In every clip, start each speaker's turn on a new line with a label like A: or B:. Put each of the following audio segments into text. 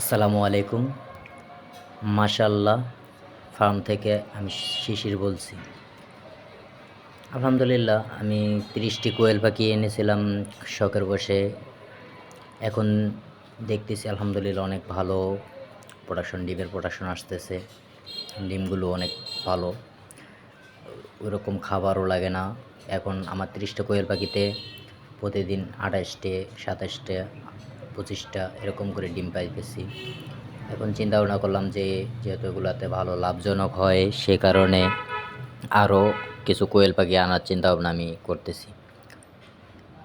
A: আসসালামু আলাইকুম। মাশাল্লাহ ফার্ম থেকে আমি শিশির বলছি। আলহামদুলিল্লাহ, আমি তিরিশটি কোয়েল পাখি এনেছিলাম শখের বসে। এখন দেখতেছি আলহামদুলিল্লাহ অনেক ভালো প্রোডাকশন ডিমের প্রোডাকশন আসতেছে। ডিমগুলো অনেক ভালো। ওরকম খাবারও লাগে না। এখন আমার তিরিশটা কোয়েল পাখিতে প্রতিদিন আঠাশটে সাতাশটা পঁচিশটা এরকম করে ডিম পাইতেছি এখন চিন্তা ভাবনা করলাম যে যেহেতু এগুলাতে ভালো লাভজনক হয়, সে কারণে আরও কিছু কোয়েল পাখি আনার চিন্তা ভাবনা আমি করতেছি।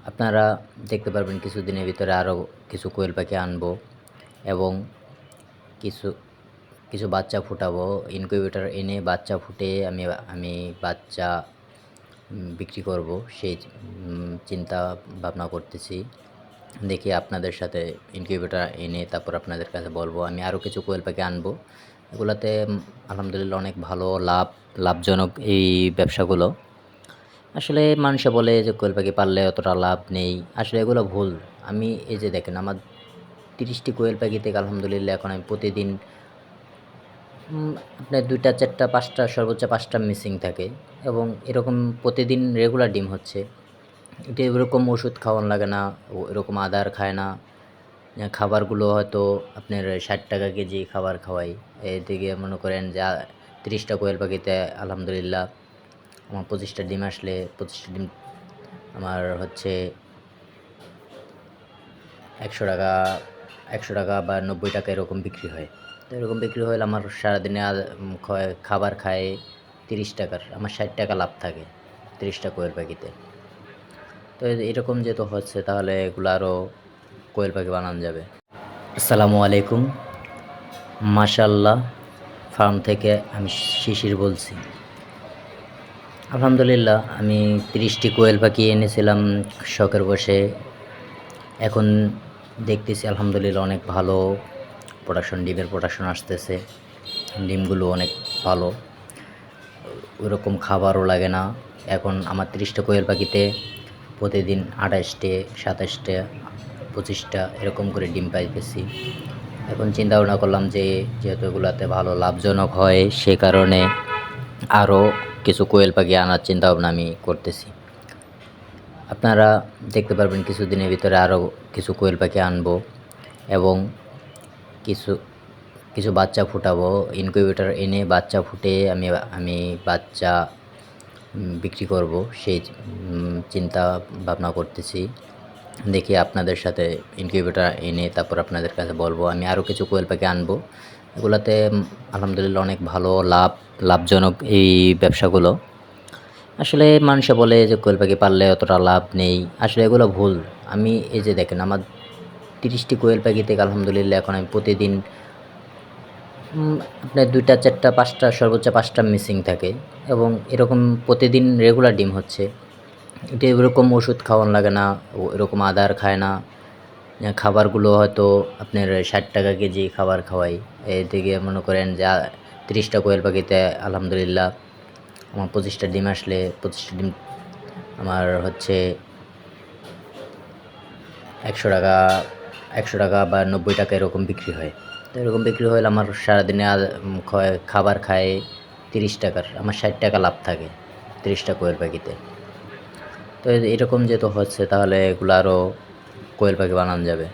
A: আপনারা দেখতে পারবেন কিছুদিনের ভিতরে আরও কিছু কোয়েল পাখি আনব এবং কিছু কিছু বাচ্চা ফুটাবো। ইনকিউবেটর এনে বাচ্চা ফুটে আমি আমি বাচ্চা বিক্রি করব, সেই চিন্তা ভাবনা করতেছি। দেখি আপনাদের সাথে ইনকিউবেটর এনে তারপর আপনাদের কাছে বলব। আমি আরও কিছু কোয়েল পাখি আনব। এগুলাতে আলহামদুলিল্লাহ অনেক ভালো, লাভ, লাভজনক এই ব্যবসাগুলো। আসলে মানুষে বলে যে কোয়েল পাখি পাললে অতটা লাভ নেই। আসলে এগুলো ভুল। আমি এই যে দেখেন, আমার তিরিশটি কোয়েল পাখি থেকে আলহামদুলিল্লাহ এখন আমি প্রতিদিন আপনার দুইটা, চারটা, পাঁচটা, সর্বোচ্চ পাঁচটা মিসিং থাকে। এবং এরকম প্রতিদিন রেগুলার ডিম হচ্ছে। এটা এরকম ওষুধ খাওয়ানো লাগে না, ও এরকম আদার খায় না। খাবারগুলো হয়তো আপনার ষাট টাকা কেজি খাবার খাওয়াই। এদিকে মনে করেন যে তিরিশটা কোয়েল পাখিতে আলহামদুলিল্লাহ আমার পঁচিশটা ডিম আসলে, পঁচিশটা ডিম আমার হচ্ছে একশো টাকা একশো টাকা বা নব্বই টাকা এরকম বিক্রি হয়। তো এরকম বিক্রি হলে আমার সারাদিনে খাবার খায় তিরিশ টাকার, আমার ষাট টাকা লাভ থাকে তিরিশটা কোয়েল পাখিতে। তো এরকম যেহেতু হচ্ছে, তাহলে এগুলো আরও কোয়েল পাখি বানানো যাবে। আসসালামু আলাইকুম। মাশাল্লাহ ফার্ম থেকে আমি শিশির বলছি। আলহামদুলিল্লাহ, আমি তিরিশটি কোয়েল পাখি এনেছিলাম শখের বসে। এখন দেখতেছি আলহামদুলিল্লাহ অনেক ভালো প্রোডাকশন ডিমের প্রোডাকশন আসতেছে। ডিমগুলো অনেক ভালো। ওরকম খাবারও লাগে না। এখন আমার তিরিশটা কোয়েল পাখিতে প্রতিদিন আঠাশটে, সাতাশটা, পঁচিশটা এরকম করে ডিম পাইতেছি। এখন চিন্তা ভাবনা করলাম যে যেহেতু এগুলাতে ভালো লাভজনক হয়, সে কারণে আরও কিছু কোয়েল পাখি আনার চিন্তা ভাবনা আমি করতেছি। আপনারা দেখতে পারবেন কিছুদিনের ভিতরে আরও কিছু কোয়েল পাখি আনব এবং কিছু কিছু বাচ্চা ফুটাবো। ইনকিউবেটর এনে বাচ্চা ফুটে আমি আমি বাচ্চা বিক্রি করব, সেই চিন্তা ভাবনা করতেছি। দেখি আপনাদের সাথে ইনকিউবেটর এনে তারপর আপনাদের কাছে বলব। আমি আরও কিছু কোয়েল পাখি আনব। এগুলাতে আলহামদুলিল্লাহ অনেক ভালো লাভ, লাভজনক এই ব্যবসাগুলো। আসলে মানুষে বলে যে কোয়েল পাখি পাললে অতটা লাভ নেই। আসলে এগুলো ভুল। আমি এই যে দেখেন, আমার তিরিশটি কোয়েল পাখি থেকে আলহামদুলিল্লাহ এখন আমি প্রতিদিন আপনার দুইটা, চারটা, পাঁচটা, সর্বোচ্চ পাঁচটা মিসিং থাকে এবং এরকম প্রতিদিন রেগুলার ডিম হচ্ছে। এটা এরকম ওষুধ খাওয়ানো লাগে না এরকম আদার খায় না। খাবারগুলো হয়তো আপনার ষাট টাকা কেজি খাবার খাওয়াই। এদিকে মনে করেন যে, তিরিশটা কোয়েল পাখিতে আলহামদুলিল্লাহ আমার পঁচিশটা ডিম আসলে, পঁচিশটা ডিম আমার হচ্ছে একশো টাকা একশো টাকা বা নব্বই টাকা এরকম বিক্রি হয়। এরকম বিক্রি হলে আমার সারাদিনে খাবার খায় তিরিশ টাকার, আমার ষাট টাকা লাভ থাকে তিরিশটা কোয়েল পাখিতে। তো এরকম যেহেতু হচ্ছে তাহলে এগুলো আরও কোয়েল পাখি বানানো যাবে।